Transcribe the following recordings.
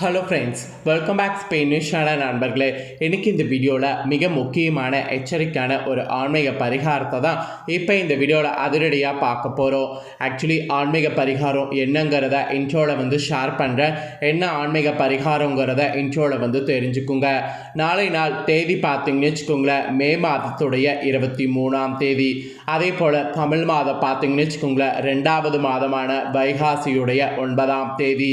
Hello friends welcome back ஸ்பெயினிஷான நண்பர்களே. இன்றைக்கி இந்த வீடியோவில் மிக முக்கியமான எச்சரிக்கையான ஒரு ஆன்மீக பரிகாரத்தை தான் இப்போ இந்த வீடியோவில் அதிரடியாக பார்க்க போகிறோம் ஆக்சுவலி ஆன்மீக பரிகாரம் என்னங்கிறத இன்ட்ரோவில் வந்து ஷேர் பண்ணுறேன் என்ன ஆன்மீக பரிகாரங்கிறத இன்ட்ரோவில் வந்து தெரிஞ்சுக்குங்க. நாளை நாள் தேதி பார்த்தீங்கன்னு வச்சுக்கோங்களேன் மே மாதத்துடைய இருபத்தி மூணாம் தேதி. அதே போல் தமிழ் மாதம் பார்த்தீங்கன்னு வச்சுக்கோங்களேன் ரெண்டாவது மாதமான வைகாசியுடைய ஒன்பதாம் தேதி.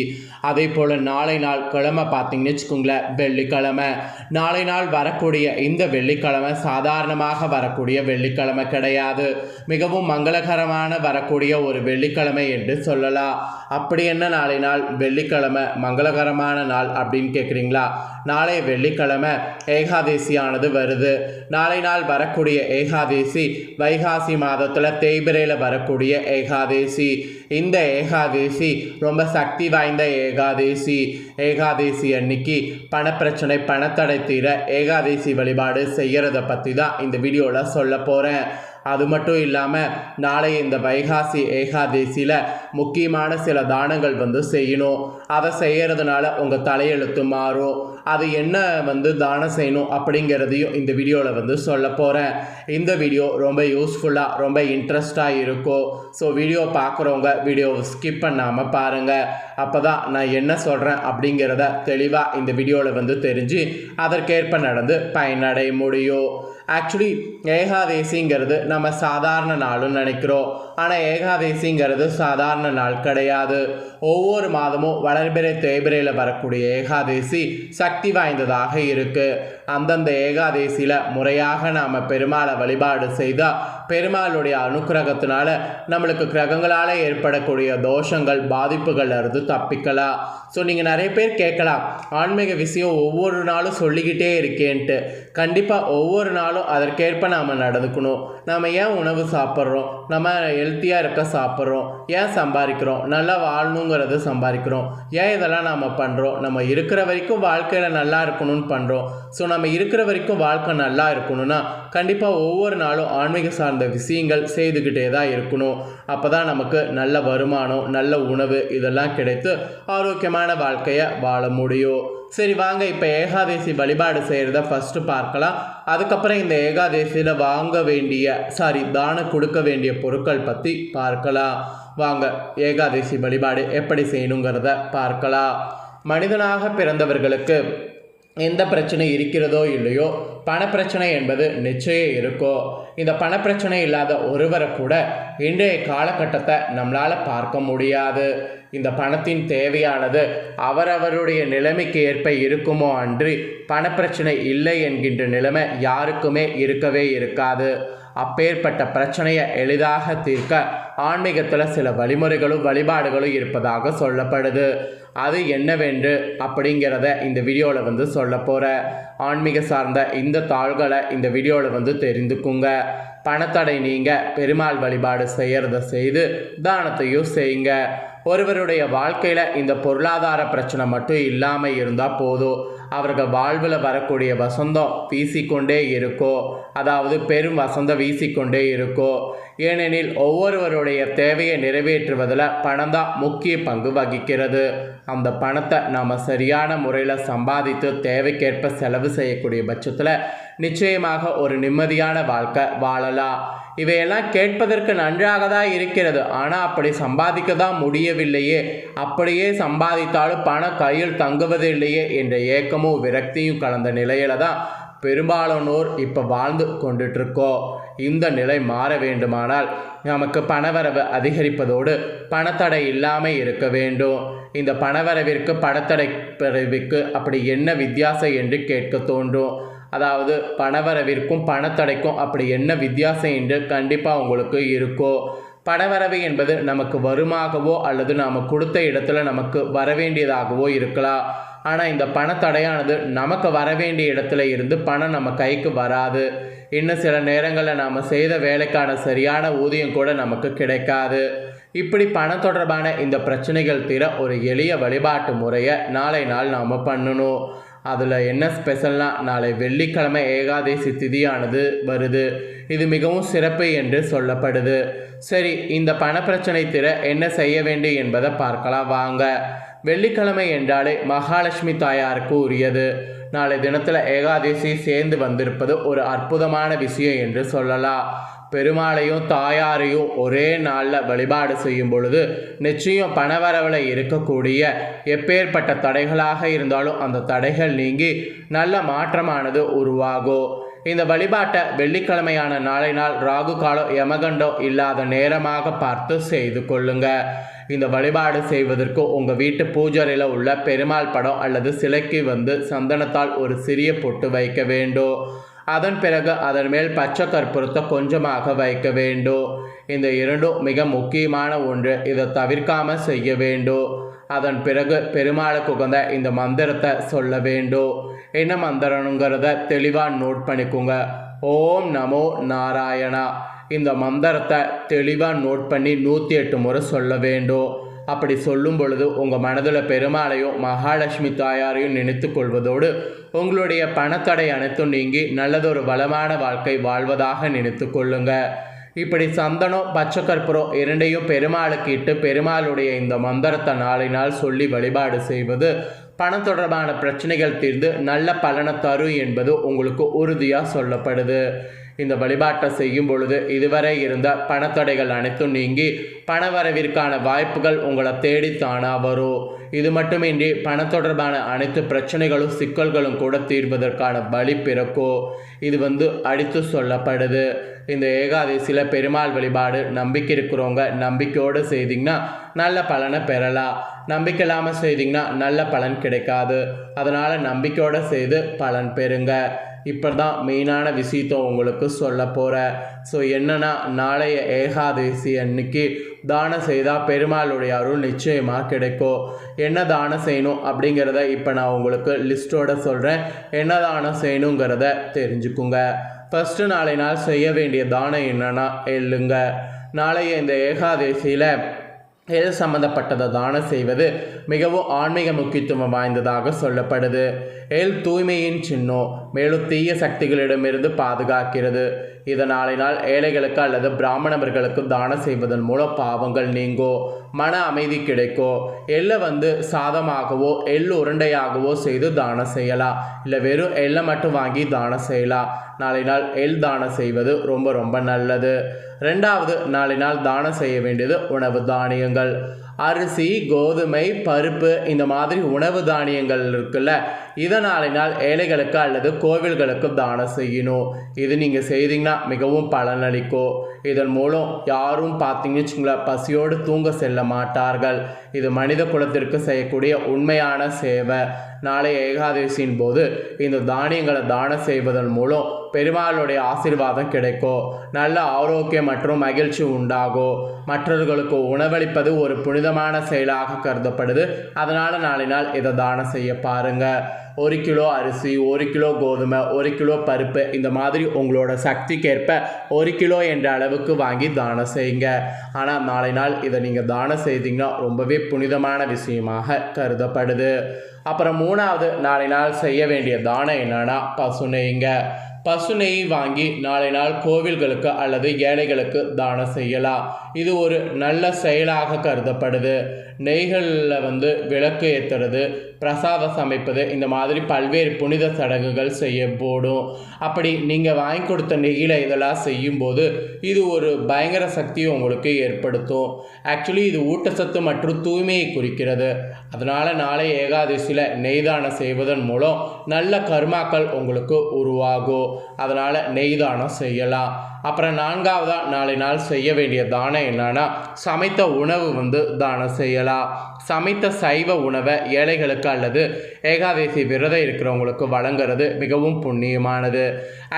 அதே போல் நாளை நாள் கிழமை பார்த்தீங்கன்னு வச்சுக்கோங்களேன் வெள்ளிக்கிழமை. நாளை நாள் வரக்கூடிய இந்த வெள்ளிக்கிழமை சாதாரணமாக வரக்கூடிய வெள்ளிக்கிழமை கிடையாது. மிகவும் மங்களகரமான வரக்கூடிய ஒரு வெள்ளிக்கிழமை என்று சொல்லலாம். அப்படி என்ன நாளை நாள்? வெள்ளிக்கிழமை. மங்களகரமான நாள் அப்படின்னு கேட்குறீங்களா நாளைய வெள்ளிக்கிழமை ஏகாதேசியானது வருது. நாளை நாள் வரக்கூடிய ஏகாதேசி வைகாசி மாதத்தில் தேய்பிரையில் வரக்கூடிய ஏகாதேசி. இந்த ஏகாதேசி ரொம்ப சக்தி வாய்ந்த ஏகாதேசி. ஏகாதேசி அன்னைக்கு பணப்பிரச்சனை பணத்தடை தீர ஏகாதேசி வழிபாடு செய்கிறத பற்றி தான் இந்த வீடியோவில் சொல்ல போகிறேன் அது மட்டும் இல்லாமல் நாளை இந்த வைகாசி ஏகாதேசியில் முக்கியமான சில தானங்கள் வந்து செய்யணும். அதை செய்கிறதுனால உங்கள் தலையெழுத்து மாறும். அது என்ன வந்து தானம் செய்யணும் அப்படிங்கிறதையும் இந்த வீடியோவில் வந்து சொல்ல போகிறேன் இந்த வீடியோ ரொம்ப யூஸ்ஃபுல்லாக ரொம்ப இன்ட்ரெஸ்டாக இருக்கும். ஸோ வீடியோ பார்க்குறவங்க வீடியோவை ஸ்கிப் பண்ணாமல் பாருங்கள் அப்போ தான் நான் என்ன சொல்கிறேன் அப்படிங்கிறத தெளிவாக இந்த வீடியோவில் வந்து தெரிஞ்சு அதற்கேற்ப நடந்து பயனடைய முடியும். ஆக்சுவலி ஏகாதேசிங்கிறது நம்ம சாதாரண நாளும் நினைக்கிறோம். ஆனால் ஏகாதேசிங்கிறது சாதாரண நாள் கிடையாது. ஒவ்வொரு மாதமும் வளர்பிறை தேய்பிரையில் வரக்கூடிய ஏகாதேசி சக்தி வாய்ந்ததாக இருக்குது அந்தந்த ஏகாதேசியில் முறையாக நாம் பெருமாளை வழிபாடு செய்தால் பெருமாளுடைய அனுக்கிரகத்தினால நம்மளுக்கு கிரகங்களால் ஏற்படக்கூடிய தோஷங்கள் பாதிப்புகள் இருந்து தப்பிக்கலாம். ஸோ நீங்கள் நிறைய பேர் கேட்கலாம் ஆன்மீக விஷயம் ஒவ்வொரு நாளும் சொல்லிக்கிட்டே இருக்கேன்ட்டு. கண்டிப்பாக ஒவ்வொரு நாளும் அதற்கேற்ப நாம் நடந்துக்கணும். நம்ம ஏன் உணவு சாப்பிட்றோம்? நம்ம ஹெல்த்தியாக இருக்க சாப்பிட்றோம். ஏன் சம்பாதிக்கிறோம்? நல்லா வாழணுங்கிறத சம்பாதிக்கிறோம். ஏன் இதெல்லாம் நாம் பண்ணுறோம் நம்ம இருக்கிற வரைக்கும் வாழ்க்கையில் நல்லா இருக்கணும்னு பண்ணுறோம் ஸோ நம்ம இருக்கிற வரைக்கும் வாழ்க்கை நல்லா இருக்கணும்னா கண்டிப்பாக ஒவ்வொரு நாளும் ஆன்மீக சார்ந்த விஷயங்கள் செய்துக்கிட்டே தான் இருக்கணும். அப்போ தான் நமக்கு நல்ல வருமானம் நல்ல உணவு இதெல்லாம் கிடைத்து ஆரோக்கியமான வாழ்க்கையை வாழ முடியும். சரி வாங்க இப்போ ஏகாதேசி வழிபாடு செய்கிறத ஃபஸ்ட்டு பார்க்கலாம். அதுக்கப்புறம் இந்த ஏகாதேசியில் வாங்க வேண்டிய சாரி தானம் கொடுக்க வேண்டிய பொருட்கள் பற்றி பார்க்கலாம். வாங்க ஏகாதேசி வழிபாடு எப்படி செய்யணுங்கிறத பார்க்கலாம். மனிதனாக பிறந்தவர்களுக்கு எந்த பிரச்சனை இருக்கிறதோ இல்லையோ பணப்பிரச்சனை என்பது நிச்சயம் இருக்கும் இந்த பணப்பிரச்சனை இல்லாத ஒருவரை கூட இன்றைய காலகட்டத்தை நம்மளால் பார்க்க முடியாது. இந்த பணத்தின் தேவையானது அவரவருடைய நிலைமைக்கு ஏற்ப இருக்குமோ அன்றி பணப்பிரச்சனை இல்லை என்கின்ற நிலைமை யாருக்குமே இருக்கவே இருக்காது. அப்பேற்பட்ட பிரச்சனையை எளிதாக தீர்க்க ஆன்மீகத்தில் சில வழிமுறைகளும் வழிபாடுகளும் இருப்பதாக சொல்லப்படுது. அது என்னவென்று அப்படிங்கிறத இந்த வீடியோவில் வந்து சொல்ல போகிற ஆன்மீக சார்ந்த இந்த தாள்களை இந்த வீடியோவில் வந்து தெரிந்துக்குங்க. பணத்தடை நீங்கள் பெருமாள் வழிபாடு செய்கிறத செய்து தானத்தையும் செய்யுங்க. ஒருவருடைய வாழ்க்கையில் இந்த பொருளாதார பிரச்சனை மட்டும் இல்லாமல் இருந்தால் போதும். அவர்கள் வாழ்வில் வரக்கூடிய வசந்தம் வீசிக்கொண்டே இருக்கோ அதாவது பெரும் வசந்தம் வீசிக்கொண்டே இருக்கோ ஏனெனில் ஒவ்வொருவருடைய தேவையை நிறைவேற்றுவதில் பணம் தான் முக்கிய பங்கு வகிக்கிறது. அந்த பணத்தை நாம் சரியான முறையில் சம்பாதித்து தேவைக்கேற்ப செலவு செய்யக்கூடிய பட்சத்தில் நிச்சயமாக ஒரு நிம்மதியான வாழ்க்கை வாழலாம். இவையெல்லாம் கேட்பதற்கு நன்றாக தான் இருக்கிறது. ஆனால் அப்படி சம்பாதிக்க தான் முடியவில்லையே. அப்படியே சம்பாதித்தாலும் பணம் கையில் தங்குவதில்லையே என்ற ஏக்கமும் விரக்தியும் கலந்த நிலையில தான் பெரும்பாலானோர் இப்போ வாழ்ந்து கொண்டுட்ருக்கோம் இந்த நிலை மாற வேண்டுமானால் நமக்கு பணவரவு அதிகரிப்பதோடு பணத்தடை இல்லாமல் இருக்க வேண்டும். இந்த பணவரவிற்கு பணத்தடை பிறவிக்கு அப்படி என்ன வித்தியாசம் என்று கேட்க தோன்றும். அதாவது பணவரவிற்கும் பணத்தடைக்கும் அப்படி என்ன வித்தியாசம் என்று கண்டிப்பாக உங்களுக்கு இருக்கோ. பணவரவு என்பது நமக்கு வருமாகவோ அல்லது நாம் கொடுத்த இடத்துல நமக்கு வரவேண்டியதாகவோ இருக்கலாம். ஆனால் இந்த பணத்தடையானது நமக்கு வர வேண்டிய இடத்துல இருந்து பணம் நம்ம கைக்கு வராது. இன்னும் சில நேரங்களில் நாம் செய்த வேலைக்கான சரியான ஊதியம் கூட நமக்கு கிடைக்காது. இப்படி பணம் தொடர்பான இந்த பிரச்சனைகள் தீர ஒரு எளிய வழிபாட்டு முறையை நாளை நாள் நாம் பண்ணணும். அதில் என்ன ஸ்பெஷல்னால் நாளை வெள்ளிக்கிழமை ஏகாதேசி திதியானது வருது. இது மிகவும் சிறப்பு என்று சொல்லப்படுது. சரி இந்த பணப்பிரச்சனை தீர என்ன செய்ய வேண்டும் என்பதை பார்க்கலாம். வாங்க. வெள்ளிக்கிழமை என்றாலே மகாலட்சுமி தாயாருக்கு உரியது நாளை தினத்தில் ஏகாதசி சேர்ந்து வந்திருப்பது ஒரு அற்புதமான விஷயம் என்று சொல்லலாம். பெருமாளையும் தாயாரையும் ஒரே நாளில் வழிபாடு செய்யும் பொழுது நிச்சயம் பணவரவில் இருக்கக்கூடிய எப்பேற்பட்ட தடைகளாக இருந்தாலும் அந்த தடைகள் நீங்கி நல்ல மாற்றமானது உருவாகும். இந்த வழிபாட்டை வெள்ளிக்கிழமையான நாளை நாள் ராகு காலம் யமகண்டம் இல்லாத நேரமாக பார்த்து செய்து கொள்ளுங்கள் இந்த வழிபாடு செய்வதற்கு உங்கள் வீட்டு பூஜரையில் உள்ள பெருமாள் படம் அல்லது சிலைக்கு வந்து சந்தனத்தால் ஒரு சிறிய பொட்டு வைக்க வேண்டும். அதன் பிறகு அதன் மேல் பச்சை கற்பூரத்தை கொஞ்சமாக வைக்க வேண்டும். இந்த இரண்டும் மிக முக்கியமான ஒன்று. இதை தவிர்க்காமல் செய்ய வேண்டும். அதன் பிறகு பெருமாளுக்கு உகந்த இந்த மந்திரத்தை சொல்ல வேண்டும். என்ன மந்திரங்கிறத தெளிவாக நோட் பண்ணிக்கோங்க. ஓம் நமோ நாராயணா. இந்த மந்திரத்தை தெளிவாக நோட் பண்ணி நூற்றி எட்டு முறை சொல்ல வேண்டும். அப்படி சொல்லும் பொழுது உங்கள் மனதில் பெருமாளையும் மகாலட்சுமி தாயாரையும் நினைத்து கொள்வதோடு உங்களுடைய பணத்தடை அனைத்தும் நீங்கி நல்லதொரு வளமான வாழ்க்கை வாழ்வதாக நினைத்து கொள்ளுங்க. இப்படி சந்தனம் பச்சை கற்பூரம் இரண்டையும் பெருமாளுக்கு இட்டு பெருமாளுடைய இந்த மந்திரத்தை நாளை நாள் சொல்லி வழிபாடு செய்வது பணம் தொடர்பான பிரச்சனைகள் தீர்ந்து நல்ல பலனை தரும் என்பது உங்களுக்கு உறுதியாக சொல்லப்படுது. இந்த வழிபாட்டை செய்யும் பொழுது இதுவரை இருந்த பணத்தடைகள் அனைத்தும் நீங்கி பணவரவிற்கான வாய்ப்புகள் உங்களை தேடி தானா வரும். இது மட்டுமின்றி பண தொடர்பான அனைத்து பிரச்சனைகளும் சிக்கல்களும் கூட தீர்வதற்கான வழி பிறக்கும். இது வந்து அடித்து சொல்லப்படுது. இந்த ஏகாதசியில் பெருமாள் வழிபாடு நம்பிக்கை இருக்கிறவங்க நம்பிக்கையோடு செய்திங்கன்னா நல்ல பலனை பெறலாம். நம்பிக்கை இல்லாமல் செய்திங்கன்னா நல்ல பலன் கிடைக்காது. அதனால் நம்பிக்கையோடு செய்து பலன் பெறுங்க. இப்போ தான் மெயினான விஷயத்த உங்களுக்கு சொல்ல போகிறேன் ஸோ என்னென்னா நாளைய ஏகாதசி அன்னைக்கு தானம் செய்தால் பெருமாளுடைய அருள் நிச்சயமாக கிடைக்கும். என்ன தானம் செய்யணும் அப்படிங்கிறத இப்போ நான் உங்களுக்கு லிஸ்ட்டோட சொல்கிறேன் என்ன தானம் செய்யணுங்கிறத தெரிஞ்சுக்குங்க. ஃபஸ்ட்டு நாளை நாள் செய்ய வேண்டிய தானம் என்னென்னா எள்ளுங்க. நாளைய இந்த ஏகாதசியில் எது சம்மந்தப்பட்டதை தானம் செய்வது மிகவும் ஆன்மீக முக்கியத்துவம் வாய்ந்ததாக சொல்லப்படுது. எல் தூய்மையின் சின்னம் மேலும் தீய சக்திகளிடமிருந்து பாதுகாக்கிறது. இதனாலினால் ஏழைகளுக்கு அல்லது பிராமணர்களுக்கு தானம் செய்வதன் மூலம் பாவங்கள் நீங்கோ மன அமைதி கிடைக்கோ எள்ளை வந்து சாதமாகவோ எள் உருண்டையாகவோ செய்து தானம் செய்யலாம் இல்லை வெறும் எள்ளை மட்டும் வாங்கி தானம் செய்யலாம் நாளை நாள் எள் தானம் செய்வது ரொம்ப ரொம்ப நல்லது. ரெண்டாவது நாளை நாள் தானம் செய்ய வேண்டியது உணவு தானியங்கள். அரிசி கோதுமை பருப்பு இந்த மாதிரி உணவு தானியங்கள் இருக்குல்ல. இதனாலினால் ஏழைகளுக்கு அல்லது கோவில்களுக்கு தானம் செய்யணும். இது நீங்கள் செய்தீங்கன்னா மிகவும் பலனளிக்கும். இதன் மூலம் யாரும் பார்த்தீங்கன்னு வச்சுங்களேன் பசியோடு தூங்க செல்ல மாட்டார்கள். இது மனித குலத்திற்கு செய்யக்கூடிய உண்மையான சேவை. நாளை ஏகாதசியின் போது இந்த தானியங்களை தானம் செய்வதன் மூலம் பெருமாளுடைய ஆசீர்வாதம் கிடைக்கும் நல்ல ஆரோக்கியம் மற்றும் மகிழ்ச்சி உண்டாகும் மற்றவர்களுக்கு உணவளிப்பது ஒரு புனிதமான செயலாக கருதப்படுது. அதனால் நாளை நாள் இதை தானம் செய்ய பாருங்கள் ஒரு கிலோ அரிசி ஒரு கிலோ கோதுமை ஒரு கிலோ பருப்பு இந்த மாதிரி உங்களோட சக்திக்கேற்ப ஒரு கிலோ என்ற அளவுக்கு வாங்கி தானம் செய்யுங்க. ஆனால் நாளை நாள் இதை நீங்கள் தானம் செய்தீங்கன்னா ரொம்பவே புனிதமான விஷயமாக கருதப்படுது. அப்புறம் மூணாவது நாளை நாள் செய்ய வேண்டிய தானம் என்னென்னா பசு பசு நெய் வாங்கி நாளை நாள் கோவில்களுக்கு அல்லது ஏழைகளுக்கு தானம் செய்யலாம். இது ஒரு நல்ல செயலாக கருதப்படுது. நெய்களில் வந்து விளக்கு ஏற்றுறது பிரசாதம் சமைப்பது இந்த மாதிரி பல்வேறு புனித சடங்குகள் செய்ய போடும் அப்படி நீங்கள் வாங்கி கொடுத்த நெய்யில் இதெல்லாம் செய்யும்போது இது ஒரு பயங்கர சக்தியை உங்களுக்கு ஏற்படுத்தும். ஆக்சுவலி இது ஊட்டச்சத்து மற்றும் தூய்மையை குறிக்கிறது. அதனால் நாளை ஏகாதசியில் நெய்தானம் செய்வதன் மூலம் நல்ல கர்மாக்கள் உங்களுக்கு உருவாகும். அதனால் நெய் தானம் செய்யலாம் அப்புறம் நான்காவதாக நாளை நாள் செய்ய வேண்டிய தானம் என்னன்னா சமைத்த உணவு வந்து தானம் செய்யலாம் சமைத்த சைவ உணவை ஏழைகளுக்கு அல்லது ஏகாதசி விரதம் இருக்கிறவங்களுக்கு வழங்குறது மிகவும் புண்ணியமானது.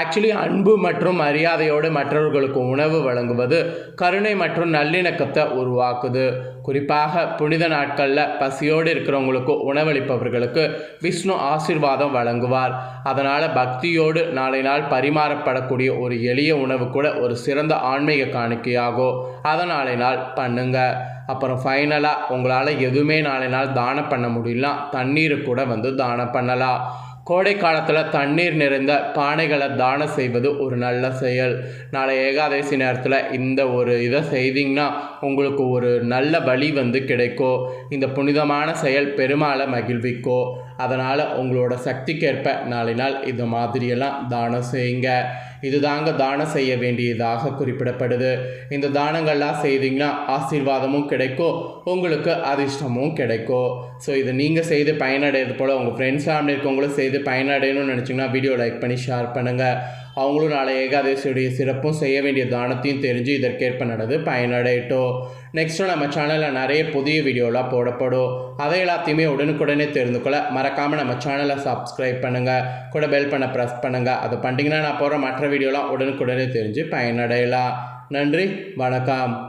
ஆக்சுவலி அன்பு மற்றும் மரியாதையோடு மற்றவர்களுக்கு உணவு வழங்குவது கருணை மற்றும் நல்லிணக்கத்தை உருவாக்குது. குறிப்பாக புனித நாட்களில் பசியோடு இருக்கிறவங்களுக்கு உணவளிப்பவர்களுக்கு விஷ்ணு ஆசீர்வாதம் வழங்குவார். அதனால் பக்தியோடு நாளை நாள் பரிமாறப்படக்கூடிய ஒரு எளிய உணவு கூட ஒரு சிறந்த ஆன்மீக காணிக்கையாகும் அதை நாளை நாள் பண்ணுங்க. அப்புறம் ஃபைனலாக உங்களால் எதுவுமே நாளை நாள் தானம் பண்ண முடியலாம் தண்ணீரை கூட வந்து தானம் பண்ணலாம். கோடை காலத்தில் தண்ணீர் நிறைந்த பானைகளை தானம் செய்வது ஒரு நல்ல செயல். நாளை ஏகாதசி நேரத்தில் இந்த ஒரு இதை செய்தீங்கன்னா உங்களுக்கு ஒரு நல்ல வழி வந்து கிடைக்கும். இந்த புனிதமான செயல் பெருமாளை மகிழ்விக்கும். அதனால் உங்களோட சக்திக்கேற்ப நாளை நாள் இந்த மாதிரியெல்லாம் தானம் செய்யுங்க. இதுதாங்க தானம் செய்ய வேண்டியதாக குறிப்பிடப்படுது. இந்த தானங்கள்லாம் செய்தீங்கன்னா ஆசீர்வாதமும் கிடைக்கும் உங்களுக்கு அதிர்ஷ்டமும் கிடைக்கும். ஸோ இதை நீங்கள் செய்து பயனடைகிறது போல் உங்கள் ஃப்ரெண்ட்ஸ் ஃபேமிலி இருக்கவங்களும் செய்து பயனடையணும்னு நினச்சிங்கன்னா வீடியோ லைக் பண்ணி ஷேர் பண்ணுங்கள் அவங்களும் நாளை ஏகாதசியுடைய சிறப்பும் செய்ய வேண்டிய தானத்தையும் தெரிஞ்சு இதற்கேற்ப நடந்து பயனடையட்டும். நெக்ஸ்ட்டு நம்ம சேனலில் நிறைய புதிய வீடியோலாம் போடப்படும். அதை எல்லாத்தையுமே உடனுக்குடனே தெரிந்து கொள்ள மறக்காமல் நம்ம சேனலை சப்ஸ்கிரைப் பண்ணுங்கள் கூட பெல் பண்ண ப்ரெஸ் பண்ணுங்கள் அதை பண்ணிட்டீங்கன்னா நான் போகிற மற்ற வீடியோலாம் உடனுக்குடனே தெரிஞ்சு பயனடையலாம். நன்றி வணக்கம்.